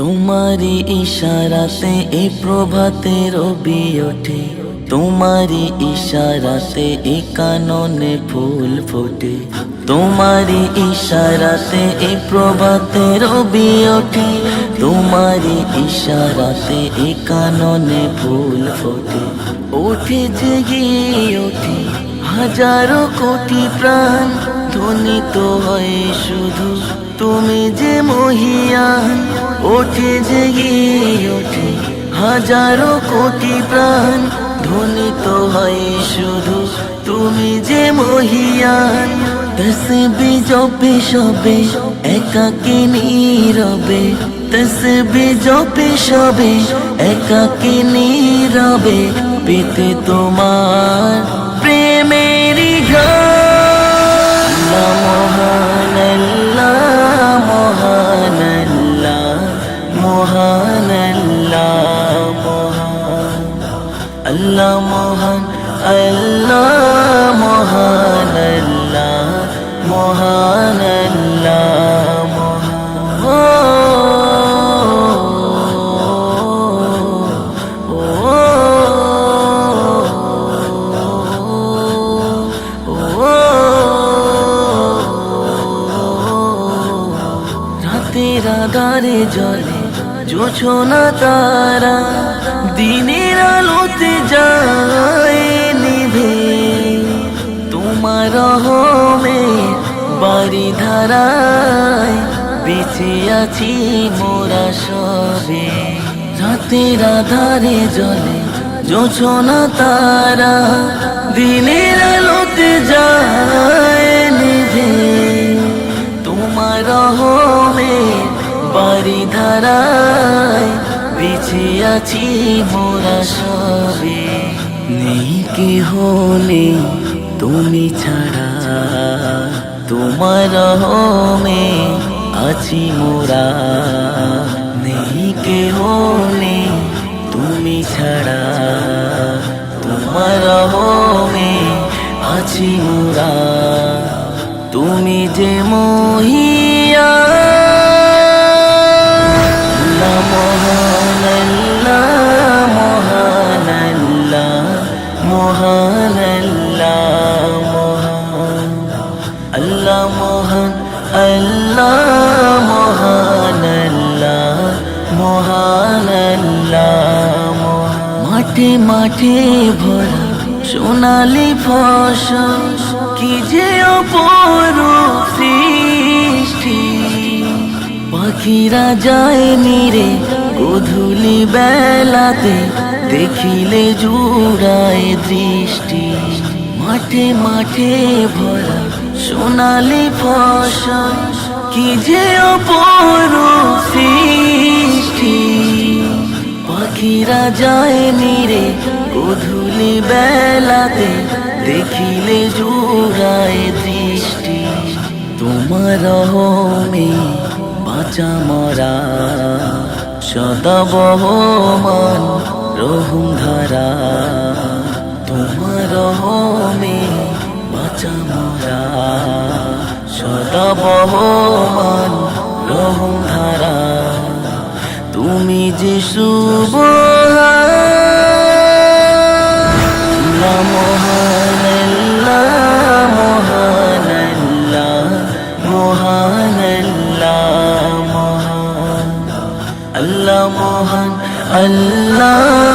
তোমারি ইশারাতে এই প্রভাতে রবি ওঠে। তোমারি ইশারাতে এই কাননে ফুল ফোটে। তোমারি ইশারাতে এই প্রভাতে রবি ওঠে। তোমারি ইশারাতে এই কাননে ফুল ফোটে। ওঠে জেগে ওঠে হাজারো কোটি প্রাণ। ধ্বনিত হয় শুধু। তুমি যে মহিয়ান, ওঠে জেগে ওঠে। হাজারো কোটি প্রাণ ধ্বনিত হয় শুধু। তুমি যে মহিয়ান, তসবি জপে সবে, একাকে নীরবে। তসবি জপে সবে, একাকে নীরবে। পেতে তোমার আল্লাহ মহান আল্লাহ মহান আল্লাহ মহান আল্লাহ রাতের জলে জোছনা তারা, দিনের আলোতে যায় নিভে। তোমার রহমে বাড়ি ধারায় বেঁচে আছি মোরা সবে। রাতের আধারে জলে জোছনা তারা, দিনের আলোতে যায় নিভে। তোমার রহমে বাড়ি ধারায় আছি মোরা সবে। নেই কে হলে তুমি ছাড়া। তোমার রহমে আছি মোরা। নেই কে হলে তুমি ছাড়া। তোমার রহমে আছি মোরা। তুমি যে মহিয়া মহান আল্লাহ মহান আল্লাহ মহান আল্লাহ মহান আল্লাহ মহান আল্লাহ মাঠে মাঠে ভরা সোনালি ফসল, কি যে অপরূপ সৃষ্টি। পাখিরা যায় নিরে, গধুলি বেলাতে দেখিলে জুড়ায় দৃষ্টি, মাঠে মাঠে ভরা সোনালি ফসল কি যে অপরূপ সৃষ্টি। পাখিরা যায় নিরে গধুলি বেলাতে, দেখিলে জুড়ায় দৃষ্টি, তোমার রহমে বাঁচা মরা। সদা বহমান রহুম ধারা, তোমার রহমে বাঁচা মরা। সদা বহমান রহুম ধারা, তুমি যে শুভ আল্লাহ